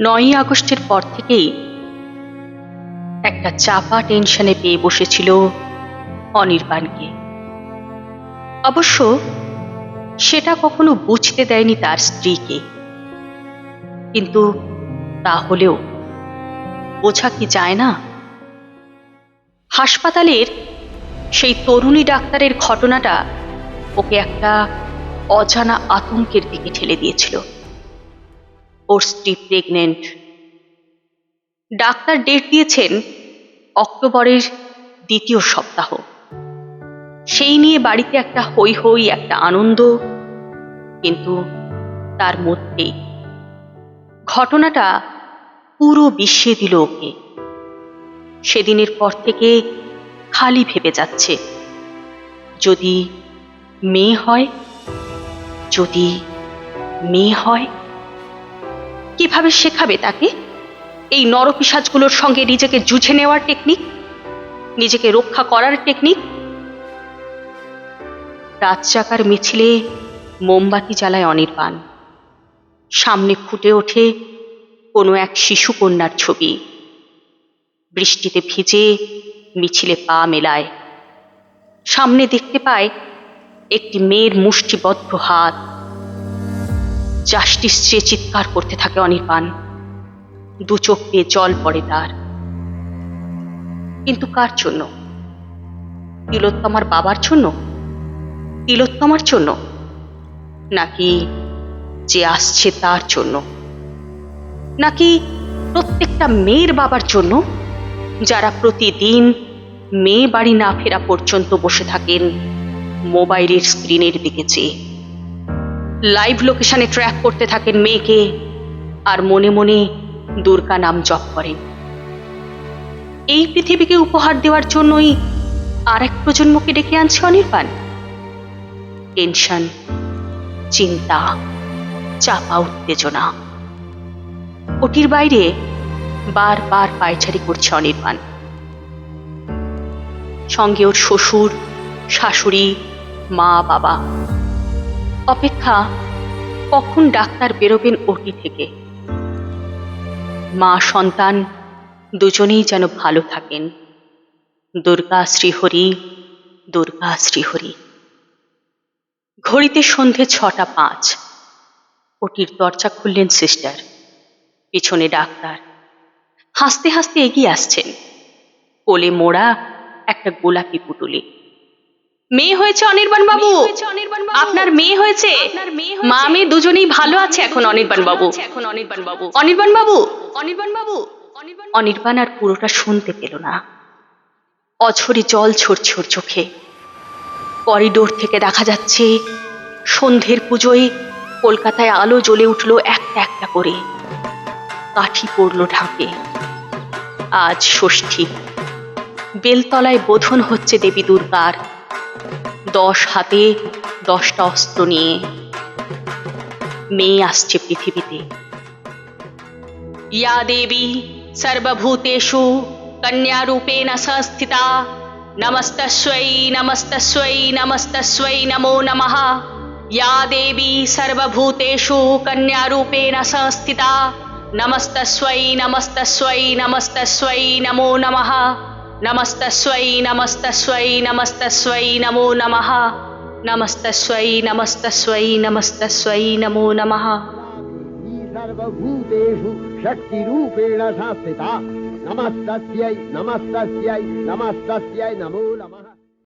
নয়ই আগস্টের পর থেকেই একটা চাপা টেনশনে পেয়ে বসেছিল অনির্বাণকে। অবশ্য সেটা কখনো বুঝতে দেয়নি তার স্ত্রীকে। কিন্তু তাহলেও বোঝা কি যায় না? হাসপাতালের সেই তরুণী ডাক্তারের ঘটনাটা ওকে একটা অজানা আতঙ্কের দিকে ঠেলে দিয়েছিল। ওর স্ত্রী প্রেগনেন্ট ডাক্তার ডেট দিয়েছেন অক্টোবরের দ্বিতীয় সপ্তাহ। সেই নিয়ে বাড়িতে একটা হই হই একটা আনন্দ, কিন্তু তার মধ্যেই। ঘটনাটা পুরো বিশ্বে দিল ওকে। সেদিনের পর থেকে খালি ভেবে যাচ্ছে। যদি মেয়ে হয়, যদি মেয়ে হয় কীভাবে শেখাবে তাকে? এই নরপিসাজগুলোর সঙ্গে নিজেকে জুঝে নেওয়ার টেকনিক নিজেকে রক্ষা করার টেকনিক রাত চাকার মিছিলে মোমবাতি জ্বালায় অনির্বাণ। সামনে ফুটে ওঠে কোনো এক শিশু কন্যার ছবি। বৃষ্টিতে ভিজে মিছিলে পা মেলায়। সামনে দেখতে পায় একটি মেয়ের মুষ্টিবদ্ধ হাত। জাস্টিস চেয়ে চিৎকার করতে থাকে অনির্বাণ। দু চোখ দিয়ে জল পড়ে তার। কিন্তু কার জন্য? তিলোত্তমার বাবার জন্য? তিলোত্তমার জন্য? নাকি যে আসছে তার জন্য? নাকি প্রত্যেকটা মেয়ের বাবার জন্য? যারা প্রতিদিন মেয়ে বাড়ি না ফেরা পর্যন্ত বসে থাকেন মোবাইলের স্ক্রিনের দিকে চেয়ে। লাইভ লোকেশনে ট্র্যাক করতে থাকেন মেয়েকে আর মনে মনে দুর্গা নাম জপ করেন। এই পৃথিবীকে উপহার দেওয়ার জন্যই আর এক প্রজন্মকে ডেকে আনছে অনির্বাণ। টেনশন, চিন্তা, চাপা উত্তেজনা। ওটির বাইরে বারবার পায়চারি করছে অনির্বাণ। সঙ্গে ওর শ্বশুর, শাশুড়ি, মা, বাবা। অপেক্ষা কখন ডাক্তার বেরোবেন ওটি থেকে? মা, সন্তান দুজনেই যেন ভালো থাকেন। দুর্গা শ্রীহরি দুর্গা শ্রীহরি। ঘড়িতে সন্ধে ছটা পাঁচ। ওটির দরজা খুললেন সিস্টার, পিছনে ডাক্তার। হাসতে হাসতে এগিয়ে আসছেন। কোলে মোড়া একটা গোলাপি পুটুলি মেয়ে হয়েছে অনির্বাণ বাবু। আপনার মেয়ে হয়েছে? মা মেয়ে দুজনেই ভালো আছে এখন অনির্বাণ বাবু। এখন অনির্বাণ বাবু। অনির্বাণ বাবু। অনির্বাণ বাবু। অনির্বাণ আর পুরোটা শুনতে পেল না। অঝরে জল ছড়ছে ওর চোখে। করিডোর থেকে দেখা যাচ্ছে সন্ধ্যের পুজোয় কলকাতায় আলো জ্বলে উঠল একটা একটা করে। কাঠি পড়ল ঢাকে। আজ ষষ্ঠী। বেলতলায় বোধন হচ্ছে দেবী দুর্গার। দশ হাতে দশটা অস্ত্র নিয়ে মেয়ে আসছে পৃথিবীতে ইয়া দেবী সর্বভূতেষু কন্যারূপেণ সংস্থিতা নমস্তস্বৈ নমস্তস্বৈ নমস্তস্বৈ নমো নমঃ या देवी सर्वभूतेषु कन्यारूपेण संस्थिता नमस्तस्वै नमस्तस्वै नमस्तस्वै नमो नमः नमस्तस्वै नमस्तस्वै नमस्तस्वै नमो नमः। नमस्तस्वै नमस्तस्वै नमस्तस्वै नमो नमः। सर्वभूतेषु शक्तिरूपेण संस्थिता नमस्तस्यै नमस्तस्यै नमस्तस्यै नमो नमः